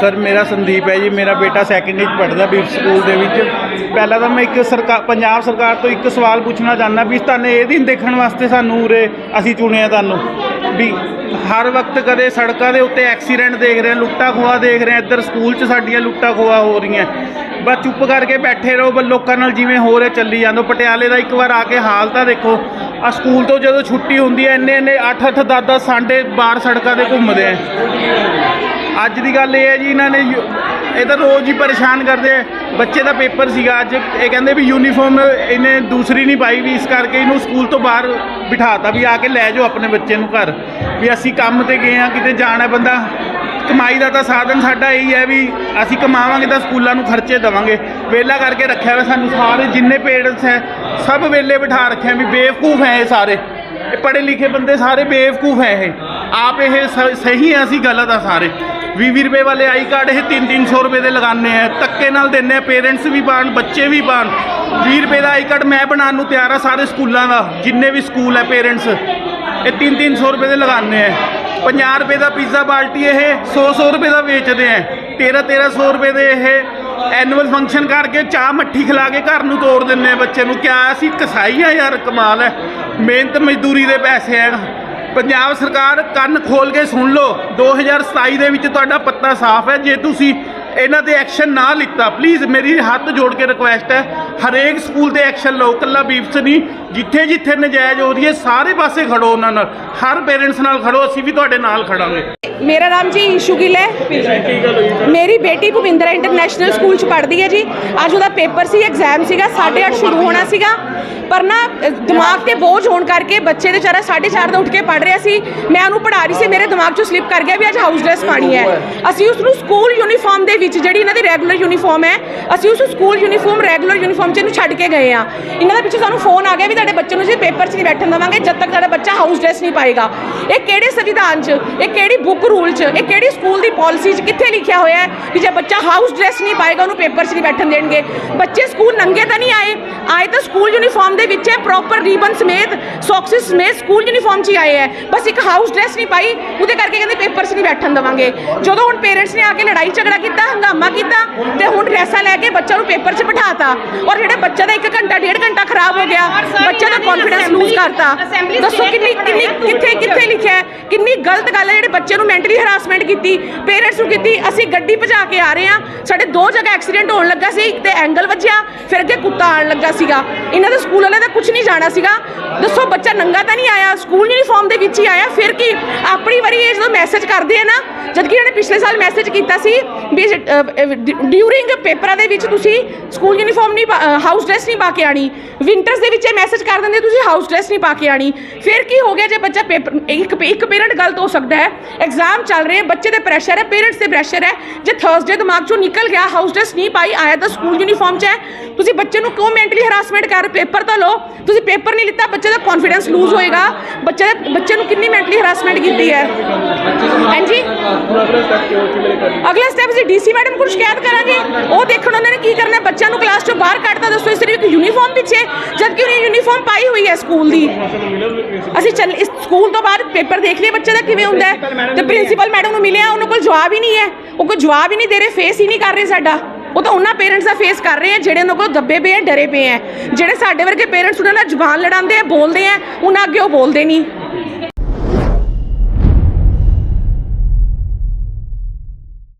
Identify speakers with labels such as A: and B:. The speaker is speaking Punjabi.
A: ਸਰ, ਮੇਰਾ ਸੰਦੀਪ ਹੈ ਜੀ, ਮੇਰਾ ਬੇਟਾ ਸੈਕੰਡ ਵਿੱਚ ਪੜ੍ਹਦਾ ਵੀ ਸਕੂਲ ਦੇ ਵਿੱਚ। ਪਹਿਲਾਂ ਤਾਂ ਮੈਂ ਇੱਕ ਸਰਕਾਰ ਪੰਜਾਬ ਸਰਕਾਰ ਤੋਂ ਇੱਕ ਸਵਾਲ ਪੁੱਛਣਾ ਚਾਹੁੰਦਾ ਵੀ ਤੁਹਾਨੂੰ ਇਹ ਦਿਨ ਦੇਖਣ ਵਾਸਤੇ ਸਾਨੂੰ ਉਰੇ ਅਸੀਂ ਚੁਣਿਆ ਤੁਹਾਨੂੰ? ਵੀ ਹਰ ਵਕਤ ਕਦੇ ਸੜਕਾਂ ਦੇ ਉੱਤੇ ਐਕਸੀਡੈਂਟ ਦੇਖ ਰਹੇ ਹਾਂ, ਲੁੱਟਾ ਖੋਆ ਦੇਖ ਰਹੇ ਹਾਂ, ਇੱਧਰ ਸਕੂਲ 'ਚ ਸਾਡੀਆਂ ਲੁੱਟਾ ਖੋਆ ਹੋ ਰਹੀਆਂ। ਬਸ ਚੁੱਪ ਕਰਕੇ ਬੈਠੇ ਰਹੋ, ਬਸ ਲੋਕਾਂ ਨਾਲ ਜਿਵੇਂ ਹੋ ਰਿਹਾ, ਚੱਲੀ ਜਾਂਦੋ ਪਟਿਆਲੇ ਦਾ ਇੱਕ ਵਾਰ ਆ ਕੇ ਹਾਲ ਤਾਂ ਦੇਖੋ, ਆ ਸਕੂਲ ਤੋਂ ਜਦੋਂ ਛੁੱਟੀ ਹੁੰਦੀ ਹੈ ਇੰਨੇ ਇੰਨੇ 8 8 10 10 ਸਾਂਡੇ ਬਾਹਰ ਸੜਕਾਂ ਤੇ ਘੁੰਮਦੇ ਆ। ਅੱਜ ਦੀ ਗੱਲ ਇਹ ਹੈ ਜੀ, ਇਹਨਾਂ ਨੇ ਯੂ- ਇਹ ਤਾਂ ਰੋਜ਼ ਹੀ ਪਰੇਸ਼ਾਨ ਕਰਦੇ ਆ। ਬੱਚੇ ਦਾ ਪੇਪਰ ਸੀਗਾ ਅੱਜ, ਇਹ ਕਹਿੰਦੇ ਵੀ ਯੂਨੀਫਾਰਮ ਇਹਨੇ ਦੂਸਰੀ ਨਹੀਂ ਪਾਈ ਵੀ, ਇਸ ਕਰਕੇ ਇਹਨੂੰ ਸਕੂਲ ਤੋਂ ਬਾਹਰ ਬਿਠਾਤਾ ਵੀ ਆ ਕੇ ਲੈ ਜਾਓ ਆਪਣੇ ਬੱਚੇ ਨੂੰ ਘਰ। ਵੀ ਅਸੀਂ ਕੰਮ ਤੇ ਗਏ ਆ ਕਿਤੇ ਜਾਣਾ ਬੰਦਾ, ਕਮਾਈ ਦਾ ਤਾਂ ਸਾਧਨ ਸਾਡਾ ਇਹੀ ਹੈ ਵੀ ਅਸੀਂ ਕਮਾਵਾਂਗੇ ਤਾਂ ਸਕੂਲਾਂ ਨੂੰ ਖਰਚੇ ਦੇਵਾਂਗੇ। ਵੇਲਾ ਕਰਕੇ ਰੱਖਿਆ ਹੋਇਆ ਸਾਨੂੰ ਸਾਰੇ, ਜਿੰਨੇ ਪੇਰੈਂਟਸ ਹੈ, ਸਭ ਵੇਲੇ ਬਿਠਾ ਰੱਖਿਆ ਵੀ ਬੇਵਕੂਫ ਹੈ ਇਹ ਸਾਰੇ। ਇਹ ਪੜ੍ਹੇ ਲਿਖੇ ਬੰਦੇ ਸਾਰੇ ਬੇਵਕੂਫ ਹੈ ਇਹ। ਆਪ ਇਹ ਸ- ਸਹੀ ਹੈ, ਅਸੀਂ ਗਲਤ ਆ ਸਾਰੇ। 20 ਰੁਪਏ ਵਾਲੇ ਆਈ ਕਾਰਡ, ਇਹ 3-300 ਰੁਪਏ ਦੇ ਲਗਾਉਂਦੇ ਆ। ਧੱਕੇ ਨਾਲ ਦਿੰਦੇ ਆ, ਪੇਰੈਂਟਸ ਵੀ ਪਾਣ ਬੱਚੇ ਵੀ ਪਾਣ 20 ਰੁਪਏ ਦਾ ਆਈ ਕਾਰਡ ਮੈਂ ਬਣਾਉਣ ਨੂੰ ਤਿਆਰ ਆ ਸਾਰੇ ਸਕੂਲਾਂ ਦਾ, ਜਿੰਨੇ ਵੀ ਸਕੂਲ ਹੈ ਪੇਰੈਂਟਸ। ਇਹ 3-300 ਰੁਪਏ ਦੇ ਲਗਾਉਂਦੇ ਆ। 50 ਰੁਪਏ ਦਾ ਪੀਜ਼ਾ ਬਾਲਟੀ ਇਹ 100-100 ਰੁਪਏ ਦਾ ਵੇਚਦੇ ਆ। 13-1300 ਰੁਪਏ ਦੇ ਇਹ ਐਨੂਅਲ ਫੰਕਸ਼ਨ ਕਰਕੇ ਚਾਹ ਮੱਠੀ ਖਿਲਾ ਕੇ ਘਰ ਨੂੰ ਤੋੜ ਦਿੰਦੇ ਆ ਬੱਚੇ ਨੂੰ। ਕਿਆ ਅਸੀਂ ਕਸਾਈ ਆ ਯਾਰ, ਕਮਾਲ ਹੈ। ਮਿਹਨਤ ਮਜ਼ਦੂਰੀ ਦੇ ਪੈਸੇ ਹੈ ਪੰਜਾਬ ਸਰਕਾਰ ਕੰਨ ਖੋਲ ਕੇ ਸੁਣ ਲਓ। 2027 ਦੇ ਵਿੱਚ ਤੁਹਾਡਾ ਪੱਤਾ ਸਾਫ਼ ਹੈ। ਜੇ ਤੁਸੀਂ ਇਹਨਾਂ ਤੇ ਐਕਸ਼ਨ ਨਾ ਲਿੱਤਾ। ਪਲੀਜ਼ ਮੇਰੀ ਹੱਥ ਜੋੜ ਕੇ ਰਿਕੁਐਸਟ ਹੈ, ਹਰੇਕ ਸਕੂਲ ਤੇ ਐਕਸ਼ਨ ਲਓ ਕੱਲਾ ਬੀਫਸ ਨਹੀਂ, ਜਿੱਥੇ ਜਿੱਥੇ ਨਜਾਇਜ਼ ਹੋ ਰਹੀ ਹੈ, ਸਾਰੇ ਪਾਸੇ ਖੜੋ ਉਹਨਾਂ ਨਾਲ। ਹਰ ਪੇਰੈਂਟਸ ਨਾਲ ਖੜੋ, ਅਸੀਂ ਵੀ ਤੁਹਾਡੇ ਨਾਲ ਖੜਾਂਗੇ।
B: ਮੇਰਾ ਨਾਮ ਜੀ ਈਸ਼ੂ ਗਿੱਲ ਹੈ। ਮੇਰੀ ਬੇਟੀ ਭੁਪਿੰਦਰ ਇੰਟਰਨੈਸ਼ਨਲ ਸਕੂਲ ਚ ਪੜ੍ਹਦੀ ਹੈ ਜੀ। ਅੱਜ ਉਹਦਾ ਪੇਪਰ ਸੀ ਐਗਜ਼ਾਮ ਸੀਗਾ 8:30 ਸ਼ੁਰੂ ਹੋਣਾ ਸੀਗਾ। ਪਰ ਨਾ ਦਿਮਾਗ ਤੇ ਬੋਝ ਹੋਣ ਕਰਕੇ ਬੱਚੇ ਦੇ ਵਿਚਾਰਾ 4:30 ਦਾ ਉੱਠ ਕੇ ਪੜ੍ਹ ਰਿਹਾ ਸੀ। ਮੈਂ ਉਹਨੂੰ ਪੜ੍ਹਾ ਰਹੀ ਸੀ, ਮੇਰੇ ਦਿਮਾਗ ਚੋਂ ਸਲਿੱਪ ਕਰ ਗਿਆ ਵੀ ਅੱਜ ਹਾਊਸ ਡਰੈਸ ਪਾਣੀ ਹੈ। ਅਸੀਂ ਉਸ ਨੂੰ ਸਕੂਲ ਯੂਨੀਫਾਰਮ ਦੇ ਵਿੱਚ ਜਿਹੜੀ ਇਹਨਾਂ ਦੀ ਰੈਗੂਲਰ ਯੂਨੀਫਾਰਮ ਹੈ, ਅਸੀਂ ਉਸ ਸਕੂਲ ਯੂਨੀਫਾਰਮ ਰੈਗੂਲਰ ਯੂਨੀਫਾਰਮ ਚ ਇਹਨੂੰ ਛੱਡ ਕੇ ਗਏ ਆ ਇਹਨਾਂ ਦੇ ਪਿੱਛੇ ਸਾਨੂੰ ਫੋਨ ਆ ਗਿਆ ਵੀ ਤੁਹਾਡੇ ਬੱਚੇ ਨੂੰ ਅਸੀਂ ਪੇਪਰ 'ਚ ਨਹੀਂ ਬੈਠਣ ਦੇਵਾਂਗੇ, ਜਦ ਤੱਕ ਤੁਹਾਡਾ ਬੱਚਾ ਹਾਊਸ ਡਰੈਸ ਨਹੀਂ ਪਾਏਗਾ। ਇਹ ਕਿਹੜੇ ਸੰਵਿਧਾਨ 'ਚ, ਇਹ ਕਿਹੜੀ ਬੁੱਕ ਰੂਲ 'ਚ, ਇਹ ਕਿਹੜੀ ਸਕੂਲ ਦੀ ਪਾਲਿਸੀ 'ਚ ਕਿੱਥੇ ਲਿਖਿਆ ਹੋਇਆ ਹੈ ਕਿ ਜੇ ਬੱਚਾ ਹਾਊਸ ਡਰੈਸ ਨਹੀਂ ਪਾਏਗਾ, ਉਹਨੂੰ ਪੇਪਰ 'ਚ ਨਹੀਂ ਬੈਠਣ ਦੇਣਗੇ? ਬੱਚੇ ਸਕੂਲ ਨੰਗੇ ਤਾਂ ਨਹੀਂ ਆਏ। ਆਏ ਤਾਂ ਸਕੂਲ ਯੂਨੀਫਾਰਮ ਦੇ ਵਿੱਚ ਹੈ ਪ੍ਰੋਪਰ ਰੀਬਨ ਸਮੇਤ ਸੌਕਸਿਸ ਸਮੇਤ ਸਕੂਲ ਯੂਨੀਫਾਰਮ 'ਚ ਹੀ ਆਏ ਹੈ। ਬਸ ਇੱਕ ਹਾਊਸ ਡਰੈਸ ਨਹੀਂ ਪਾਈ, ਉਹਦੇ ਕਰਕੇ ਕਹਿੰਦੇ ਪੇਪਰ 'ਚ ਨਹੀਂ ਬੈਠਣ ਦੇਵਾਂਗੇ। ਜਦੋਂ ਹੁਣ ਪੇਰੈਂਟਸ ਨੇ ਆ ਕੇ ਲੜਾਈ ਝਗੜਾ ਕੀਤਾ ਹੰਗਾਮਾ ਕੀਤਾ ਤੇ ਹੁਣ ਡਰੈਸਾਂ ਲੈ ਕੇ ਬੱਚਾ ਨੂੰ ਪੇਪਰ 'ਚ ਬਿਠਾਤਾ। ਔਰ ਜਿਹੜੇ ਬੱਚਾ ਦਾ 1 ਘੰਟਾ ਡੇਢ ਘੰਟਾ ਖਰਾਬ ਹੋ ਗਿਆ ਬੱਚੇ ਦਾ ਕੌਨਫੀਡੈਂਸ ਲੂਜ਼ ਕਰਤਾ। ਦੱਸੋ ਕਿੰਨੀ ਕਿੰਨੀ ਕਿੱਥੇ ਕਿੱਥੇ ਲਿਖਿਆ ਹੈ? ਕਿੰਨੀ ਗਲਤ ਗੱਲ ਹੈ ਜਿਹੜੇ ਬੱਚੇ ਨੂੰ ਮੈਂਟਲੀ ਹਰਾਸਮੈਂਟ ਕੀਤੀ ਪੇਰੈਂਟਸ ਨੂੰ ਕੀਤੀ। ਅਸੀਂ ਗੱਡੀ ਭਜਾ ਕੇ ਆ ਰਹੇ ਹਾਂ। ਸਾਡੇ ਦੋ ਜਗ੍ਹਾ ਐਕਸੀਡੈਂਟ ਹੋਣ ਲੱਗਾ ਸੀ ਇੱਕ ਤੇ ਐਂਗਲ ਵੱਜਿਆ ਫਿਰ ਅੱਗੇ ਕੁੱਤਾ ਆਣ ਲੱਗਾ ਸੀਗਾ। ਇਹਨਾਂ ਦੇ ਸਕੂਲ ਵਾਲਿਆਂ ਦਾ ਕੁਝ ਨਹੀਂ ਜਾਣਾ ਸੀਗਾ। ਦੱਸੋ ਬੱਚਾ ਨੰਗਾ ਤਾਂ ਨਹੀਂ ਆਇਆ? ਸਕੂਲ ਯੂਨੀਫਾਰਮ ਦੇ ਵਿੱਚ ਹੀ ਆਇਆ ਫਿਰ ਕੀ? ਆਪਣੀ ਵਾਰੀ ਇਹ ਜਦੋਂ ਮੈਸੇਜ ਕਰਦੇ ਆ ਨਾ ਜਦ ਕਿ ਇਹਨੇ ਪਿਛਲੇ ਸਾਲ ਮੈਸੇਜ ਕੀਤਾ ਸੀ ਵੀ ਡਿਊਰਿੰਗ ਪੇਪਰਾਂ ਦੇ ਵਿੱਚ ਤੁਸੀਂ ਸਕੂਲ ਯੂਨੀਫਾਰਮ ਨਹੀਂ ਹਾਊਸ ਡਰੈਸ ਨਹੀਂ ਪਾ ਕੇ ਆਣੀ। ਵਿੰਟਰਸ ਦੇ ਵਿੱਚ ਇਹ ਮੈਸੇਜ ਕਰ ਦਿੰਦੇ, ਤੁਸੀਂ ਹਾਊਸ ਡਰੈਸ ਨਹੀਂ ਪਾ ਕੇ ਆਣੀ। ਫਿਰ ਕੀ ਹੋ ਗਿਆ ਜੇ ਬੱਚਾ ਪੇਪਰ ਇੱਕ ਇੱਕ ਪੇਰੈਂਟ ਗਲਤ ਹੋ ਸਕਦਾ ਹੈ? ਐਗਜ਼ਾਮ ਚੱਲ ਰਹੇ ਬੱਚੇ ਦੇ ਪ੍ਰੈਸ਼ਰ ਹੈ ਪੇਰੈਂਟਸ ਦੇ ਪ੍ਰੈਸ਼ਰ ਹੈ। ਜੇ ਥਰਸਡੇ ਦਿਮਾਗ ਚੋਂ ਨਿਕਲ ਗਿਆ ਹਾਊਸ ਡਰੈਸ ਨਹੀਂ ਪਾਈ, ਆਇਆ ਤਾਂ ਸਕੂਲ ਯੂਨੀਫਾਰਮ 'ਚ ਹੈ। ਤੁਸੀਂ ਬੱਚੇ ਨੂੰ ਕਿਉਂ ਮੈਂਟਲੀ ਹਰਾਸਮੈਂਟ ਕਰ ਪੇਪਰ ਤਾਂ ਲਓ। ਤੁਸੀਂ ਪੇਪਰ ਨਹੀਂ ਲਿੱਤਾ, ਬੱਚੇ ਦਾ ਕੌਨਫੀਡੈਂਸ ਲੂਜ਼ ਹੋਏਗਾ। ਬੱਚੇ ਦਾ ਬੱਚੇ ਨੂੰ ਕਿੰਨੀ ਮੈਂਟਲੀ ਹਰਾਸਮੈਂਟ ਕੀਤੀ ਹੈ? ਹਾਂਜੀ? ਅਗਲਾ ਸਟੈਪ ਅਸੀਂ ਡੀਸੀ ਮੈਡਮ ਕੋਲ ਸ਼ਿਕਾਇਤ ਕਰਾਂਗੇ? ਉਹ ਦੇਖਣ ਉਹਨਾਂ ਨੇ ਕੀ ਕਰਨਾ ਬੱਚਿਆਂ ਨੂੰ ਕਲਾਸ ਚੋਂ ਬਾਹਰ ਕੱਢਤਾ ਦੱਸੋ ਇਸ ਸਿਰਫ ਇੱਕ ਯੂਨੀਫਾਰਮ ਪਿੱਛੇ? ਜਦ ਕਿ ਉਹਨੇ ਯੂਨੀਫਾਰਮ ਪਾਈ ਹੋਈ ਹੈ ਸਕੂਲ ਦੀ। ਅਸੀਂ ਚੱਲ ਇਸ ਸਕੂਲ ਤੋਂ ਬਾਅਦ ਪੇਪਰ ਦੇਖ ਲਈਏ ਬੱਚੇ ਦਾ ਕਿਵੇਂ ਹੁੰਦਾ ਹੈ। ਤੇ ਪ੍ਰਿੰਸੀਪਲ ਮੈਡਮ ਨੂੰ ਮਿਲਿਆ ਉਹਨਾਂ ਕੋਲ ਜਵਾਬ ਹੀ ਨਹੀਂ ਹੈ। ਉਹ ਕੋਈ ਜਵਾਬ ਹੀ ਨਹੀਂ ਦੇ ਰਹੇ ਫੇਸ ਹੀ ਨਹੀਂ ਕਰ ਰਹੇ ਸਾਡਾ। ਉਹ ਤਾਂ ਉਹਨਾਂ ਪੇਰੈਂਟਸ ਦਾ ਫੇਸ ਕਰ ਰਹੇ ਆ ਜਿਹੜੇ ਉਹਨਾਂ ਕੋਲ ਦੱਬੇ ਪਏ ਆ ਡਰੇ ਪਏ ਆ ਜਿਹੜੇ ਸਾਡੇ ਵਰਗੇ ਪੇਰੈਂਟਸ ਉਹਨਾਂ ਨਾਲ ਜ਼ੁਬਾਨ ਲੜਾਉਂਦੇ ਆ ਬੋਲਦੇ ਆ ਉਹਨਾਂ ਅੱਗੇ ਉਹ ਬੋਲਦੇ ਨਹੀਂ।